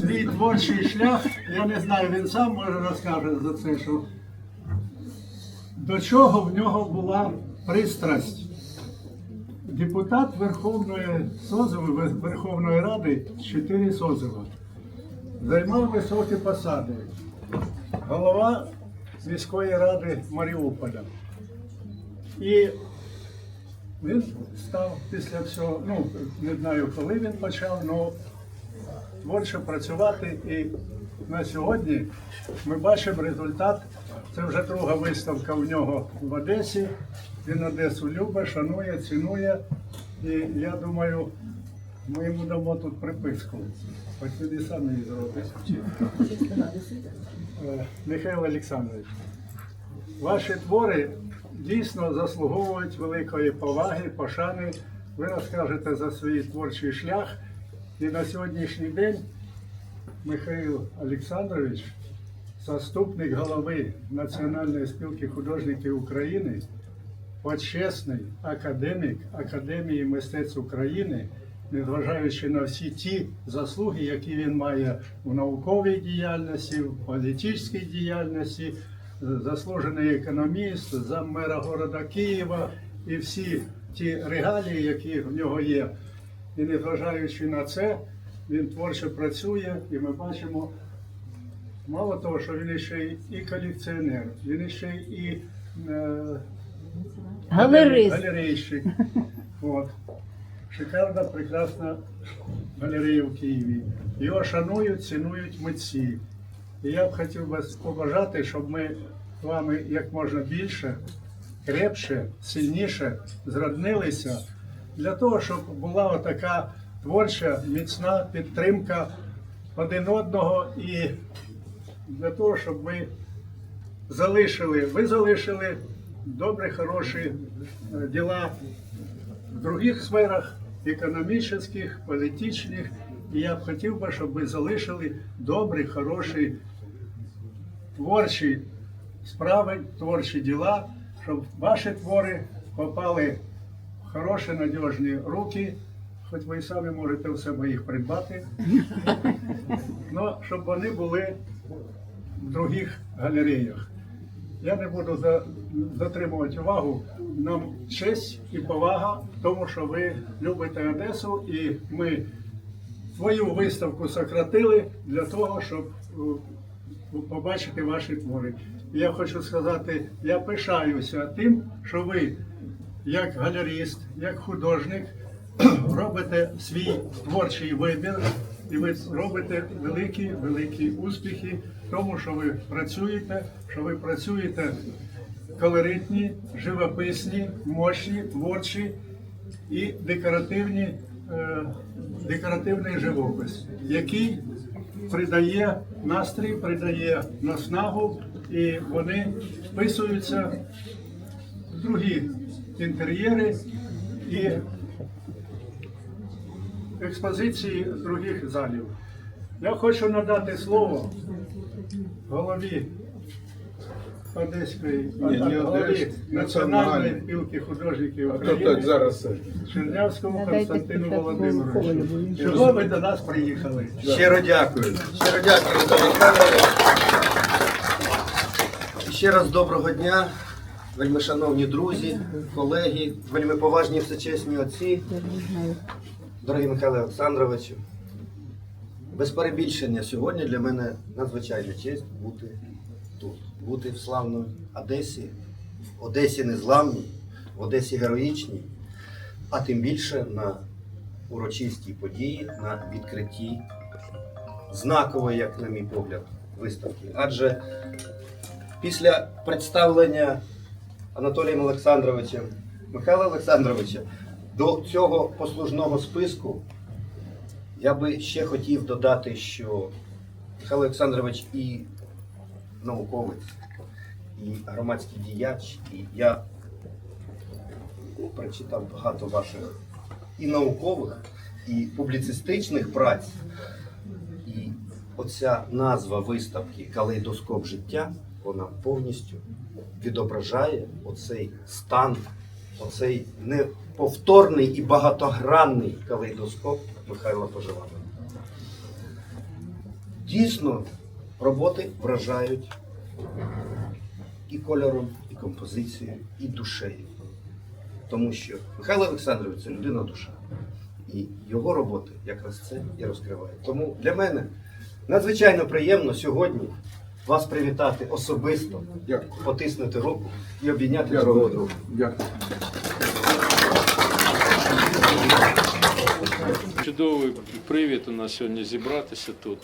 свій творчий шлях, я не знаю, він сам може розкаже за це, що до чого в нього була пристрасть. Депутат Верховної Созиви, Вер- Верховної Ради, чотири Созива, займав високі посади. Голова міської ради Маріуполя. І він став після всього, ну не знаю, коли він почав, але творчо працювати. І на сьогодні ми бачимо результат. Це вже друга виставка в нього в Одесі. Він Одесу любить, шанує, цінує. І я думаю, ми йому дамо тут приписку. Хоч він і сам її зробить. Е, Михайло Олександрович, ваші твори дійсно заслуговують великої поваги, пошани. Ви розкажете за свій творчий шлях. І на сьогоднішній день Михайло Олександрович, заступник голови Національної спілки художників України, почесний академік Академії мистецтв України, незважаючи на всі ті заслуги, які він має у науковій діяльності, в політичній діяльності, заслужений економіст, заммера города Києва і всі ті регалії, які в нього є. І незважаючи на це, він творчо працює, і ми бачимо, мало того, що він ще і колекціонер, він ще і е, Галерист. галерейщик. От. Шикарна, прекрасна галерея в Києві. Його шанують, цінують митці. І я б хотів вас побажати, щоб ми з вами як можна більше, крепше, сильніше зроднилися для того, щоб була така творча, міцна підтримка один одного і для того, щоб ми залишили, ви залишили добрі, хороші е, діла в других сферах, економічних, політичних. І я б хотів би, щоб ви залишили добрі, хороші творчі справи, творчі діла, щоб ваші твори попали хороші, надіжні руки. Хоч ви і самі можете в себе їх придбати, але щоб вони були в других галереях. Я не буду за- затримувати увагу. Нам честь і повага в тому, що ви любите Одесу, і ми свою виставку сократили для того, щоб е, побачити ваші твори. Я хочу сказати, я пишаюся тим, що ви, як галеріст, як художник, робите свій творчий вибір, і ви робите великі, великі успіхи тому, що ви працюєте, що ви працюєте колоритні, живописні, мощні, творчі і декоративні, е, декоративний живопис, який придає настрій, придає наснагу, і вони вписуються в другі інтер'єри і експозиції других залів. Я хочу надати слово голові Одеської Ні, не голові Одеської, Національної національної. спілки художників А то так України зараз. Чернявському Константину Володимировичу. Чого ви до нас приїхали? Щиро дякую. Щиро дякую, Михайлович. Ще раз доброго дня, вельми шановні друзі, колеги, вельми поважні всечесні отці, дорогі Михайло Олександровичу. Без перебільшення сьогодні для мене надзвичайна честь бути тут, бути в славній Одесі, в Одесі незламній, в Одесі героїчній, а тим більше на урочистій події, на відкритті знакової, як на мій погляд, виставки. Адже після представлення Анатолієм Олександровичем Михайла Олександровича до цього послужного списку я би ще хотів додати, що Михайло Олександрович і науковець, і громадський діяч, і я прочитав багато ваших і наукових, і публіцистичних праць. І оця назва виставки Калейдоскоп життя вона повністю відображає оцей стан, оцей неповторний і багатогранний калейдоскоп Михайла Поживана. дійсно роботи вражають і кольором, і композицією, і душею. Тому що Михайло Олександрович це людина душа. І його роботи якраз це і розкриває. Тому для мене надзвичайно приємно сьогодні вас привітати особисто, Дякую. потиснути руку і обійняти Дякую. другого друга. Дякую. Чудовий привід у нас сьогодні зібратися тут,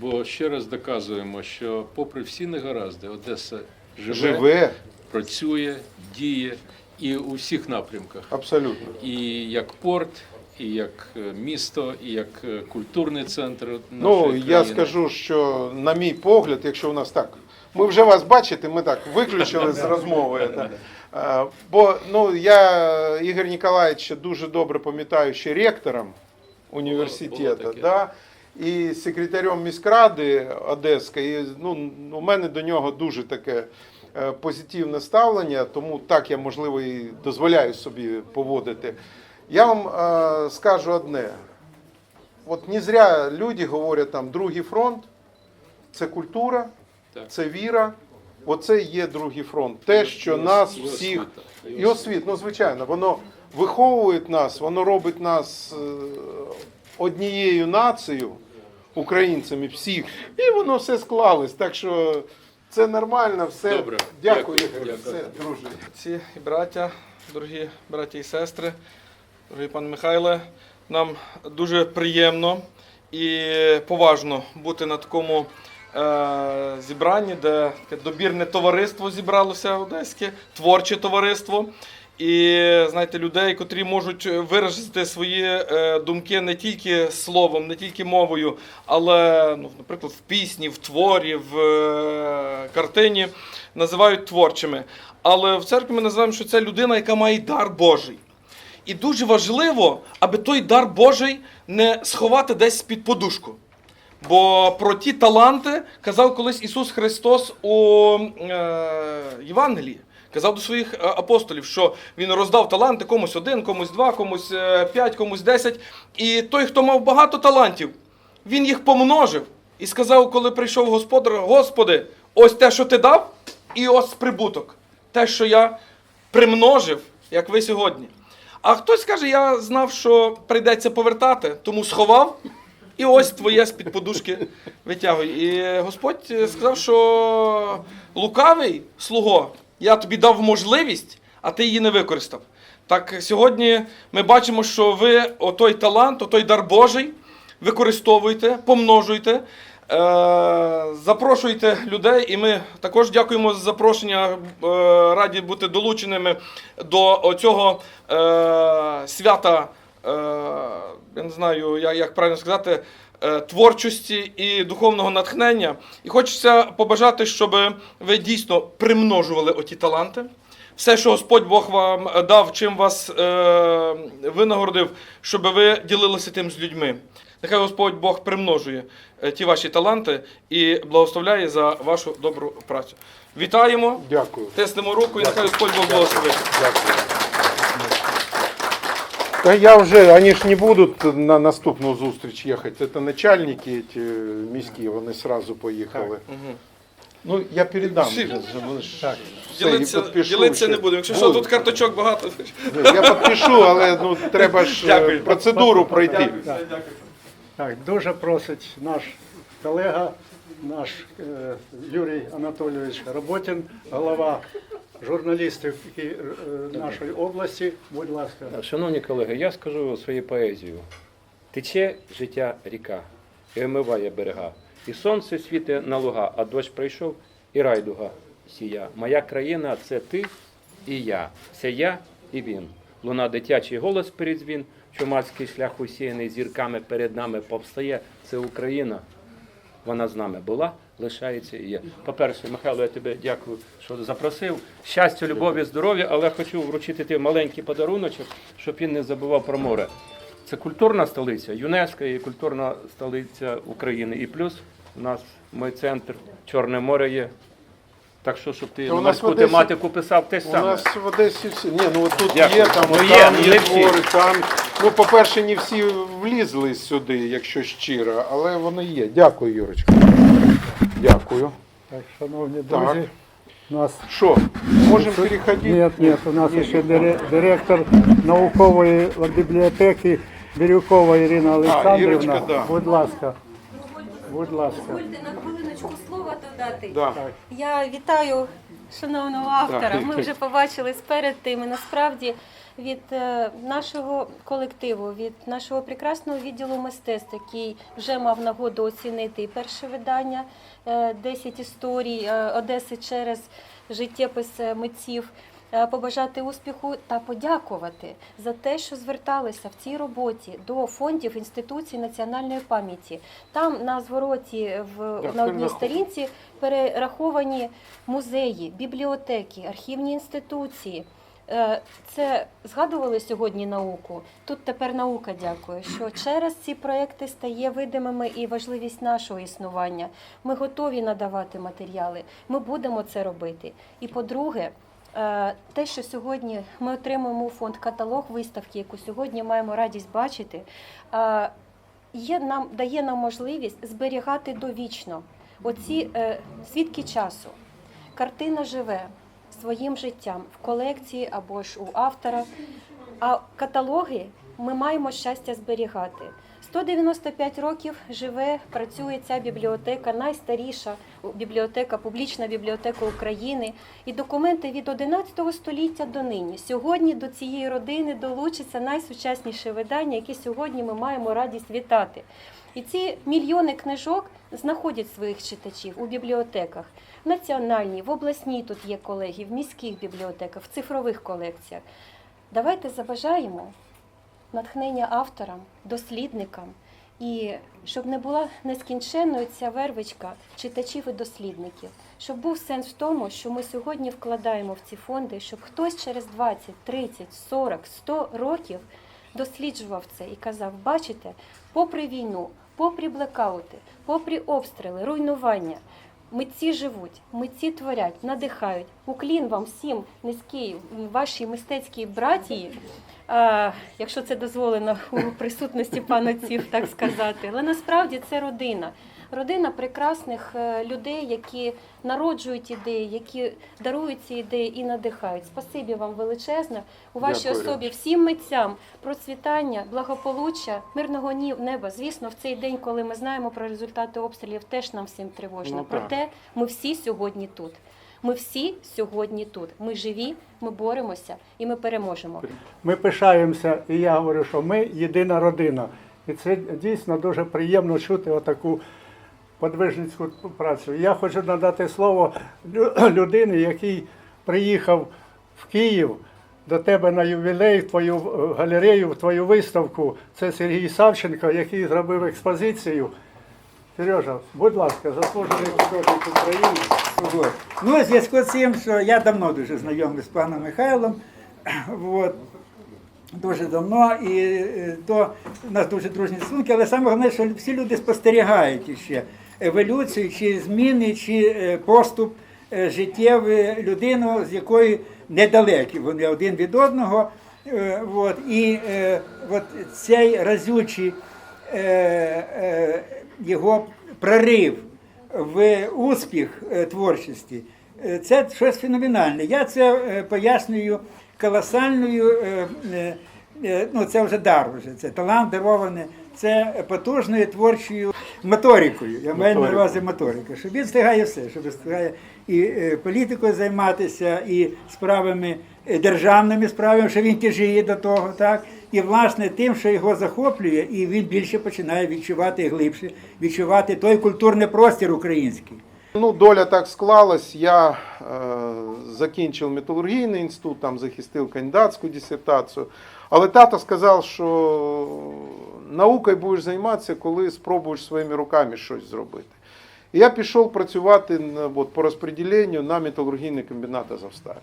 бо ще раз доказуємо, що попри всі негаразди, Одеса живе, Живе, працює, діє і у всіх напрямках. абсолютно. І як порт, і як е, місто, і як е, культурний центр. Нашої Ну, країни. я скажу, що на мій погляд, якщо у нас так, ми вже вас бачите, ми так виключили з розмови. Е, Бо ну, я Ігор Ніколаєвича дуже добре пам'ятаю ще ректором Було університету. таке. Да? І секретарем міськради Одеської, ну, у мене до нього дуже таке позитивне ставлення, тому так я, можливо, і дозволяю собі поводити. Я вам е, скажу одне. От не зря люди говорять там другий фронт це культура, це віра. Оце є другий фронт. Те, що нас всіх і освіт, ну звичайно, воно виховує нас, воно робить нас е, однією нацією, українцями всіх, і воно все склалось. Так що це нормально, все. Добре. Дякую. Дякую. Все, друже. Ці браття, дорогі браті і сестри, дорогий пан Михайле, нам дуже приємно і поважно бути на такому е, зібранні, де таке добірне товариство зібралося одеське, творче товариство. І знаєте, людей, котрі можуть виразити свої е, думки не тільки словом, не тільки мовою, але, ну, наприклад, в пісні, в творі, в е, картині називають творчими. Але в церкві ми називаємо, що це людина, яка має дар Божий. І дуже важливо, аби той дар Божий не сховати десь під подушку. Бо про ті таланти казав колись Ісус Христос у е, Євангелії. Казав до своїх е, апостолів, що він роздав таланти комусь один, комусь два, комусь е, п'ять, комусь десять. І той, хто мав багато талантів, він їх помножив і сказав, коли прийшов господар: Господи, ось те, що ти дав, і ось прибуток. Те, що я примножив, як ви сьогодні. А хтось каже, я знав, що прийдеться повертати, тому сховав. І ось твоє з-під подушки витягуй. І Господь сказав, що лукавий слуго, я тобі дав можливість, а ти її не використав. Так сьогодні ми бачимо, що ви отой талант, отой дар Божий використовуєте, помножуєте, е, запрошуйте людей, і ми також дякуємо за запрошення, е, раді бути долученими до цього е, свята. Е, я не знаю, як правильно сказати, е, творчості і духовного натхнення. І хочеться побажати, щоб ви дійсно примножували оті таланти. Все, що Господь Бог вам дав, чим вас е, винагородив, щоб ви ділилися тим з людьми. Нехай Господь Бог примножує е, ті ваші таланти і благословляє за вашу добру працю. Вітаємо, Дякую. тиснемо руку і нехай Господь Бог благословить. Та я вже, вони ж не будуть на наступну зустріч їхати. Це начальники ті міські, вони одразу поїхали. Мгм. Ну, я передам. Всі. вже, вони ж все, і Ділитися, підпишу ділитися ще. не будемо. Якщо що, Буду. тут карточок багато. Я підпишу, але ну, треба ж е, Дякую. процедуру пройти. Так. Так, дуже просить наш колега, наш е, Юрій Анатолійович Роботін, голова журналістів е, нашої області. Будь ласка. Шановні колеги, я скажу свою поезію. Тече життя ріка і омиває берега. І сонце світе на луга, а дощ прийшов, і райдуга сія. Моя країна це ти і я. Це я і він. Луна дитячий голос передзвін, чумацький шлях усіяний зірками перед нами повстає. Це Україна. Вона з нами була, лишається і є. По-перше, Михайло, я тебе дякую, що запросив. Щастя, любові, здоров'я, але хочу вручити ти маленький подаруночок, щоб він не забував про море. Це культурна столиця ЮНЕСКО і культурна столиця України. І плюс у нас мій центр Чорне море є. Так що, щоб ти у нас морську в Одесі- тематику писав те ж У саме. нас в Одесі всі. Ні, ну от тут Дякую. є, там, Ну, от є, там ну, є не всі. твори, там. Ну, по-перше, не всі влізли сюди, якщо щиро, але вони є. Дякую, Юрочка. Дякую. Так, шановні Так. друзі, у нас Що, можемо переходити? Ні, ні, у нас ще дире- директор наукової бібліотеки Бірюкова Ірина Олександрівна. Ірочка, да. Будь ласка. Будь ласка. Дозвольте на хвилиночку слова додати. Да. Я вітаю шановного автора. Ми вже побачили сперед тим. І насправді від е, нашого колективу, від нашого прекрасного відділу мистецтв, який вже мав нагоду оцінити і перше видання е, 10 історій е, Одеси через життєпис е, митців. Е, Побажати успіху та подякувати за те, що зверталися в цій роботі до фондів інституцій національної пам'яті. Там на звороті в на одній сторінці перераховані музеї, бібліотеки, архівні інституції. Е, Це згадували сьогодні науку. Тут тепер наука дякує, що через ці проекти стає видимими і важливість нашого існування. Ми готові надавати матеріали. Ми будемо це робити. І по-друге, те, що сьогодні ми отримуємо у фонд каталог виставки, яку сьогодні маємо радість бачити, е, є нам дає нам можливість зберігати довічно оці е, свідки часу. Картина живе своїм життям в колекції або ж у автора. А каталоги ми маємо щастя зберігати. 195 років живе, працює ця бібліотека, найстаріша бібліотека, публічна бібліотека України. І документи від 11 століття до нині. Сьогодні до цієї родини долучиться найсучасніше видання, яке сьогодні ми маємо радість вітати. І ці мільйони книжок знаходять своїх читачів у бібліотеках. В національній, в обласній тут є колеги, в міських бібліотеках, в цифрових колекціях. Давайте забажаємо натхнення авторам, дослідникам, і щоб не була нескінченною ця вервичка читачів і дослідників, щоб був сенс в тому, що ми сьогодні вкладаємо в ці фонди, щоб хтось через 20, 30, 40, 100 років досліджував це і казав: бачите, попри війну, попри блекаути, попри обстріли, руйнування. Митці живуть, митці творять, надихають. Уклін вам всім низький вашій мистецькій братії, якщо це дозволено у присутності панотців, так сказати. Але насправді це родина. Родина прекрасних е, людей, які народжують ідеї, які дарують ці ідеї і надихають. Спасибі вам величезне у вашій Дякую, особі, всім митцям, процвітання, благополуччя, мирного неба. Звісно, в цей день, коли ми знаємо про результати обстрілів, теж нам всім тривожно. Ну. Проте ми всі сьогодні тут. Ми всі сьогодні тут. Ми живі, ми боремося і ми переможемо. Ми пишаємося, і я говорю, що ми єдина родина. І це дійсно дуже приємно чути отаку подвижницьку працю. Я хочу надати слово людині, який приїхав в Київ до тебе на ювілей, в твою е, галерею, в твою виставку. Це Сергій Савченко, який зробив експозицію. Сережа, будь ласка, заслужений художник України. Вот. Ну, в зв'язку з цим, що я давно дуже знайомий з паном Михайлом, вот. дуже давно, і е, то у нас дуже дружні стосунки, але саме головне, що всі люди спостерігають ще еволюцію, чи зміни, чи е, поступ е, життєвої людини, з якої недалекі вони один від одного. Вот. І от цей разючий його прорив в успіх е, творчості, е, це щось феноменальне. Я це е, пояснюю колосальною, ну це вже дар, вже, це талант дарований, це потужною творчою моторикою. Я маю на увазі моторика, що він встигає все, що встигає і політикою займатися, і справами державними справами, що він тяжіє до того, так. І власне тим, що його захоплює, і він більше починає відчувати глибше, відчувати той культурний простір український. Ну, доля так склалась. Я е, закінчив металургійний інститут, там захистив кандидатську дисертацію. Але тато сказав, що наукою будеш займатися, коли спробуєш своїми руками щось зробити. І я пішов працювати от, по розподіленню на металургійний комбінат Азовсталь.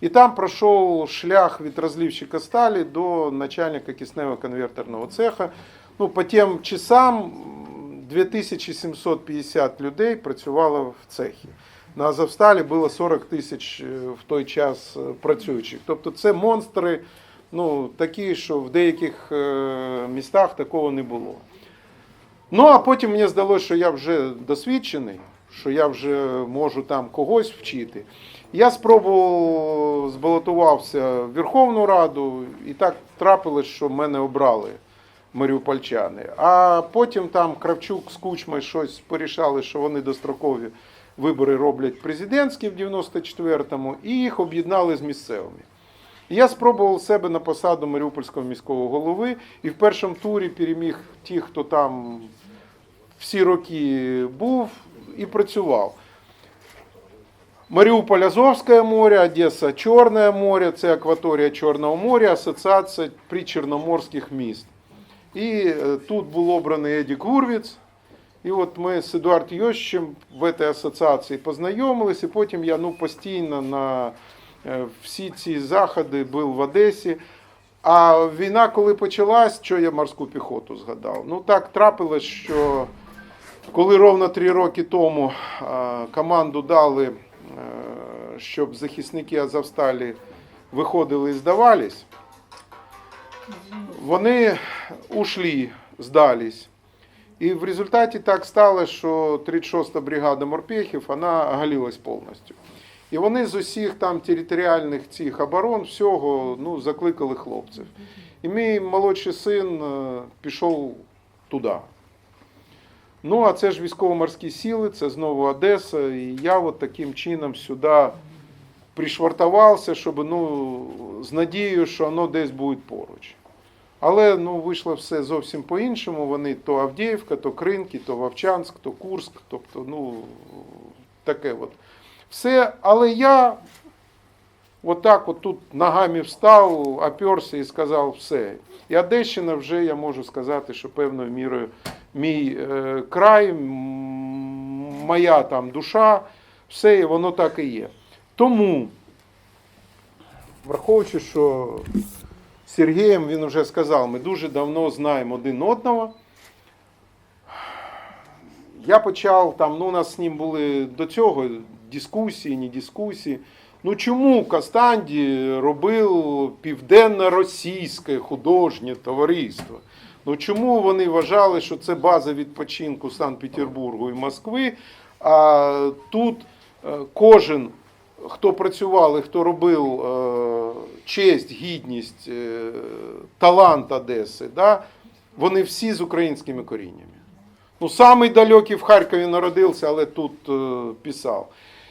І там пройшов шлях від розливщика сталі до начальника кисневого конвертерного цеха. Ну, по тим часам 2750 людей працювало в цехі. на Азовсталі було 40 тисяч е, в той час е, працюючих. Тобто це монстри, ну, такі, що в деяких е, містах такого не було. Ну, а потім мені здалося, що я вже досвідчений, що я вже можу там когось вчити. Я спробував, збалотувався в Верховну Раду, і так трапилось, що мене обрали маріупольчани. А потім там Кравчук з Кучмою щось порішали, що вони дострокові вибори роблять президентські в 94-му, і їх об'єднали з місцевими. Я спробував себе на посаду Маріупольського міського голови, і в першому турі переміг ті, хто там всі роки був і працював. Маріуполь Азовське море, Одеса Чорне море, це акваторія Чорного моря, асоціація причорноморських міст. І е, тут був обраний Едік Гурвіц. І от ми з Едуардом Йощем в цій асоціації познайомилися, і потім я ну, постійно на е, всі ці заходи був в Одесі. А війна, коли почалась, що я морську піхоту згадав? Ну так трапилось, що коли ровно три роки тому команду дали, щоб захисники Азовсталі виходили і здавались, вони ушли, здались. І в результаті так стало, що 36-та бригада морпехів вона оголилась повністю. І вони з усіх там територіальних цих оборон всього ну, закликали хлопців. І мій молодший син е, пішов туди. Ну, а це ж військово-морські сили, це знову Одеса. І я от таким чином сюди пришвартувався, щоб ну, з надією, що воно десь буде поруч. Але ну, вийшло все зовсім по-іншому. Вони то Авдіївка, то Кринки, то Вовчанськ, то Курск. Тобто, ну, таке от. Все, але я отак от тут ногами встав, оперся і сказав все. І Одещина вже я можу сказати, що певною мірою мій е, край, моя там душа, все і воно так і є. Тому, враховуючи, що з Сергієм він вже сказав, ми дуже давно знаємо один одного. Я почав там, ну у нас з ним були до цього дискусії, не дискусії. Ну чому Кастанді робив південно-російське художнє товариство? Ну чому вони вважали, що це база відпочинку Санкт-Петербургу і Москви? А тут е, кожен, хто працював і хто робив е, честь, гідність, е, талант Одеси, да, вони всі з українськими коріннями. Ну, самий далекий в Харкові народився, але тут е, писав.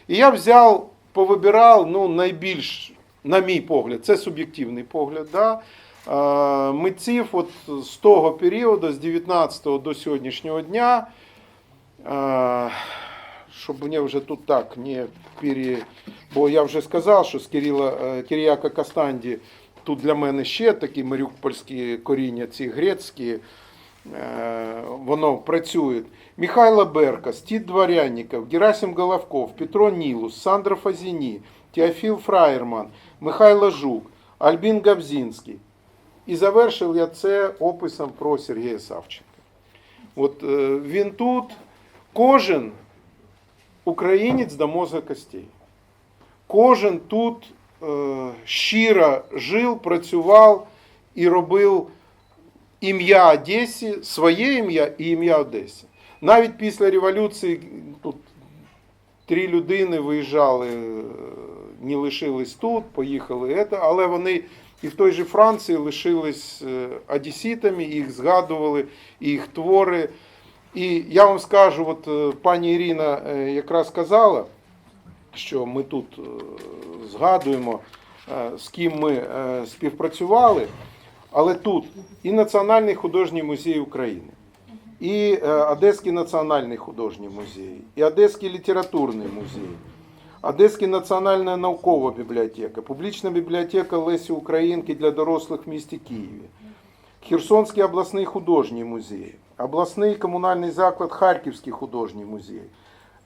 І я взяв, повибирав, ну, найбільш, на мій погляд, це суб'єктивний погляд, да, митців от з того періоду, з 19 до сьогоднішнього дня, щоб мені вже тут так не пере... Бо я вже сказав, що з Кирила, е, Киріяка Кастанді тут для мене ще такі маріупольські коріння, ці грецькі, е, воно працює. Михайло Берка, Стит Дворянников, Герасим Головков, Петро Нилус, Сандра Фазіні, Теофіл Фраєрман, Михайло Жук, Альбін Габзінський. І завершив я це описом про Сергія Савченка. От е, він тут, кожен українець до мозга костей. Кожен тут е, щиро жив, працював і робив ім'я Одесі, своє ім'я і ім'я Одесі. Навіть після революції тут три людини виїжджали, е, не лишились тут, поїхали, але вони і в той же Франції лишились е, одеситами, їх згадували, і їх твори. І я вам скажу, от пані Ірина якраз сказала, що ми тут е, згадуємо, е, з ким ми е, співпрацювали, але тут і Національний художній музей України, і Одеський національний художній музей, і Одеський літературний музей, Одеська національна наукова бібліотека, публічна бібліотека Лесі Українки для дорослих в місті Києві, Херсонський обласний художній музей, обласний комунальний заклад Харківський художній музей,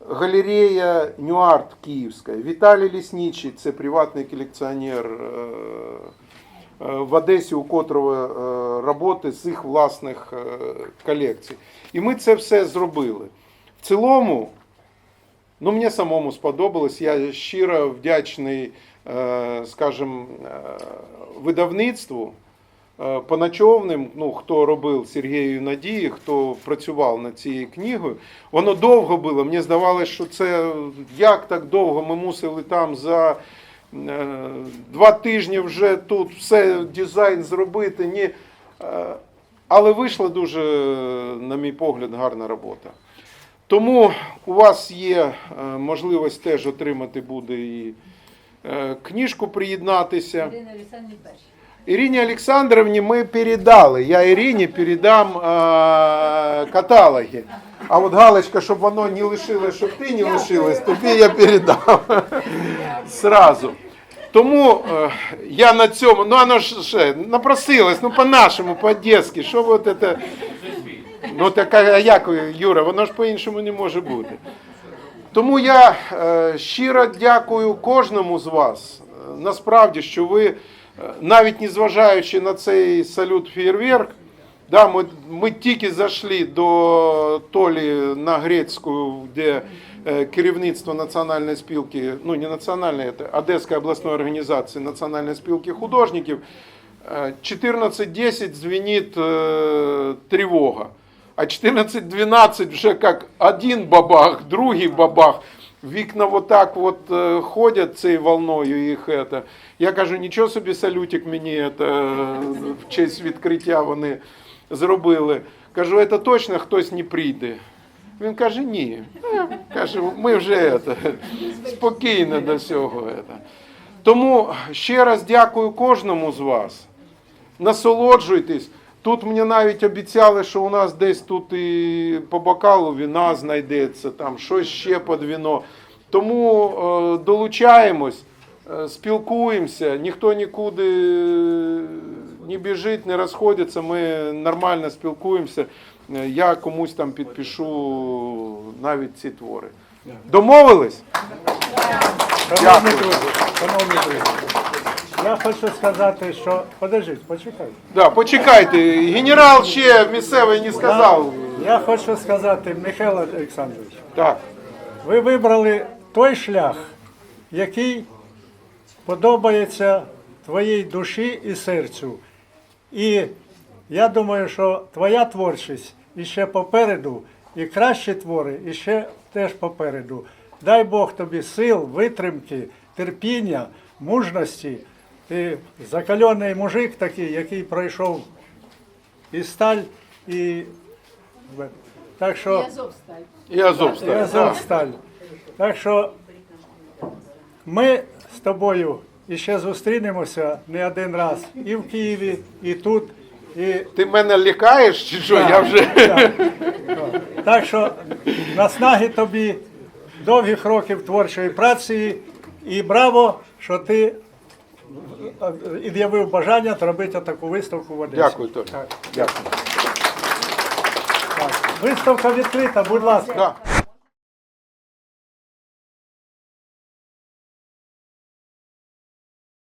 галерея Нюарт Київська, Віталій Ліснічий, це приватний колекціонер е, е, в Одесі, у котрого е, роботи з їх власних колекцій. І ми це все зробили. В цілому Ну, мені самому сподобалось. Я щиро вдячний, скажімо, видавництву. Е, Поночовним, ну хто робив Сергію Надії, хто працював над цією книгою, воно довго було. Мені здавалося, що це як так довго ми мусили там за е, два тижні вже тут все дизайн зробити. Ні. Е, Але вийшла дуже, на мій погляд, гарна робота. Тому у вас є можливість теж отримати буде і книжку приєднатися. Ірина Олександрівна перша. Ірині Олександровні ми передали. Я Ірині передам е, каталоги. А от галочка, щоб воно не лишилось, щоб ти не лишилась, тобі я передав сразу. Тому е, я на цьому, ну воно ж ще напросилось, ну по-нашому, по-одеськи, що от це... Ну так а як, Юра, воно ж по-іншому не може бути. Тому я е, щиро дякую кожному з вас. Е, Насправді, що ви, навіть незважаючи на цей салют фєєрверк, да, ми, ми тільки зайшли до Толі на Грецьку, де е, керівництво Національної спілки, ну не національної, це Одеської обласної організації Національної спілки художників, е, 14.10 дзвенить е, тривога. А 14-12 вже як один бабах, другий бабах. Вікна вот так вот е, ходять цією волною їх. Это. Я кажу, нічого собі салютик мені это, в честь відкриття вони зробили. Кажу, це точно хтось не прийде. Він каже, ні. Е, Каже, ми вже это, спокійно до всього. Это. Тому ще раз дякую кожному з вас насолоджуйтесь. Тут мені навіть обіцяли, що у нас десь тут і по бокалу віна знайдеться, там щось ще під віно. Тому е, долучаємось, е, спілкуємося, ніхто нікуди не біжить, не розходиться. Ми нормально спілкуємося. Е, Я комусь там підпишу навіть ці твори. Домовились? Дякую. Я хочу сказати, що подождіть, почекайте. Да, почекайте, генерал ще місцевий не сказав. Я хочу сказати, Михайло Олександрович, Так. ви вибрали той шлях, який подобається твоїй душі і серцю. І я думаю, що твоя творчість іще попереду, і кращі твори іще теж попереду. Дай Бог тобі сил, витримки, терпіння, мужності. Ти закалений мужик такий, який пройшов і сталь, і так що. І Азовсталь. І Азовсталь. Так що ми з тобою іще зустрінемося не один раз і в Києві, і тут. І... Ти мене лякаєш чи що? Я вже. Так, так. так що наснаги тобі довгих років творчої праці і браво, що ти від'явив бажання зробити таку виставку в Одесі. Дякую, Толі. Так. Дякую. Так. Виставка відкрита, будь ласка. Да.